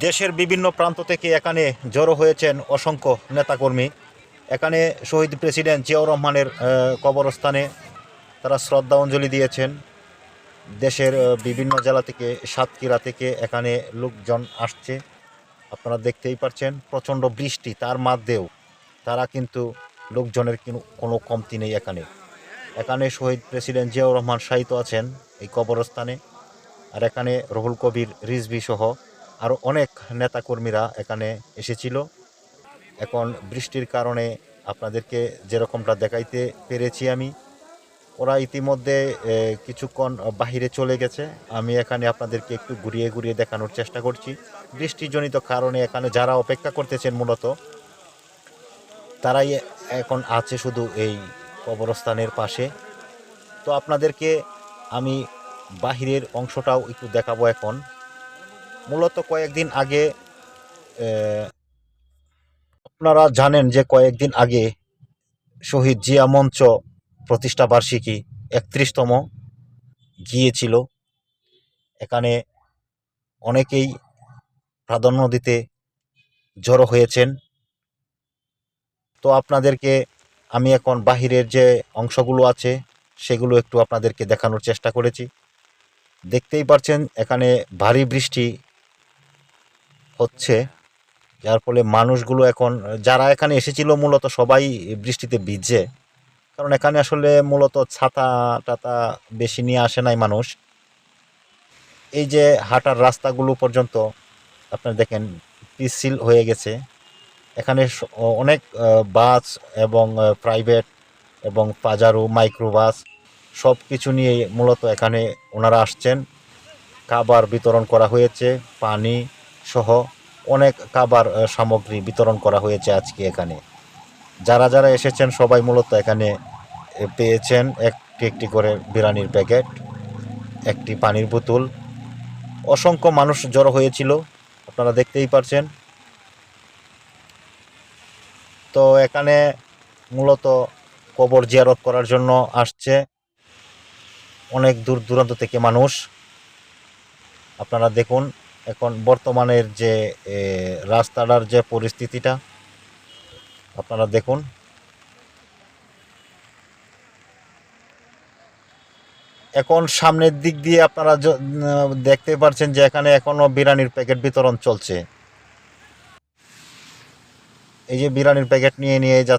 দেশের বিভিন্ন প্রান্ত থেকে এখানে জড়ো হয়েছেন অসংখ্য নেতাকর্মী। এখানে শহীদ প্রেসিডেন্ট জিয়াউর রহমানের কবরস্থানে তারা শ্রদ্ধা অঞ্জলি দিয়েছেন। দেশের বিভিন্ন জেলা থেকে, সাতক্ষীরা থেকে এখানে লোকজন আসছে। আপনারা দেখতেই পাচ্ছেন প্রচণ্ড বৃষ্টি, তার মধ্যেও তারা কিন্তু লোকজনের কিনো- কমতি নেই এখানে। এখানে শহীদ প্রেসিডেন্ট জিয়াউর রহমান শাহিত আছেন এই কবরস্থানে। আর এখানে রহুল কবির, রিজভি সহ আরও অনেক নেতাকর্মীরা এখানে এসেছিল। এখন বৃষ্টির কারণে আপনাদেরকে যেরকমটা দেখাইতে পেরেছি আমি, ওরা ইতিমধ্যে কিছুক্ষণ বাহিরে চলে গেছে। আমি এখানে আপনাদেরকে একটু ঘুরিয়ে ঘুরিয়ে দেখানোর চেষ্টা করছি। বৃষ্টিজনিত কারণে এখানে যারা অপেক্ষা করতেছেন মূলত, তারাই এখন আছে শুধু এই কবরস্থানের পাশে। তো আপনাদেরকে আমি বাহিরের অংশটাও একটু দেখাবো এখন। মূলত কয়েকদিন আগে আপনারা জানেন যে কয়েকদিন আগে শহীদ জিয়া মঞ্চ প্রতিষ্ঠা বার্ষিকী একত্রিশতম গিয়েছিল। এখানে অনেকেই প্রাধান্য দিতে জড়ো হয়েছেন। তো আপনাদেরকে আমি এখন বাহিরের যে অংশগুলো আছে, সেগুলো একটু আপনাদেরকে দেখানোর চেষ্টা করেছি। দেখতেই পাচ্ছেন এখানে ভারী বৃষ্টি হচ্ছে, যার ফলে মানুষগুলো এখন, যারা এখানে এসেছিল মূলত সবাই বৃষ্টিতে ভিজছে। কারণ এখানে আসলে মূলত ছাতা টাতা বেশি নিয়ে আসে নাই মানুষ। এই যে হাঁটার রাস্তাগুলো পর্যন্ত আপনারা দেখেন পিছিল হয়ে গেছে। এখানে অনেক বাস এবং প্রাইভেট এবং পাজারো মাইক্রো বাস সব কিছু নিয়ে মূলত এখানে ওনারা আসছেন। খাবার বিতরণ করা হয়েছে, পানি সহ অনেক খাবার সামগ্রী বিতরণ করা হয়েছে আজকে এখানে। যারা যারা এসেছেন সবাই মূলত এখানে পেয়েছেন একটি একটি করে বিরিয়ানির প্যাকেট, একটি পানির বোতল। অসংখ্য মানুষ জড়ো হয়েছিল, আপনারা দেখতেই পারছেন। তো এখানে মূলত কবর জিয়ারত করার জন্য আসছে অনেক দূর দূরান্ত থেকে মানুষ। আপনারা দেখুন এখন বর্তমানের যে রাস্তাটার যে পরিস্থিতিটা, আপনারা দেখুন। এখন সামনের দিক দিয়ে আপনারা দেখতে পাচ্ছেন যে এখানে এখনও বিরিয়ানির প্যাকেট বিতরণ চলছে। এই যে বিরিয়ানির প্যাকেট নিয়ে নিয়ে যাচ্ছে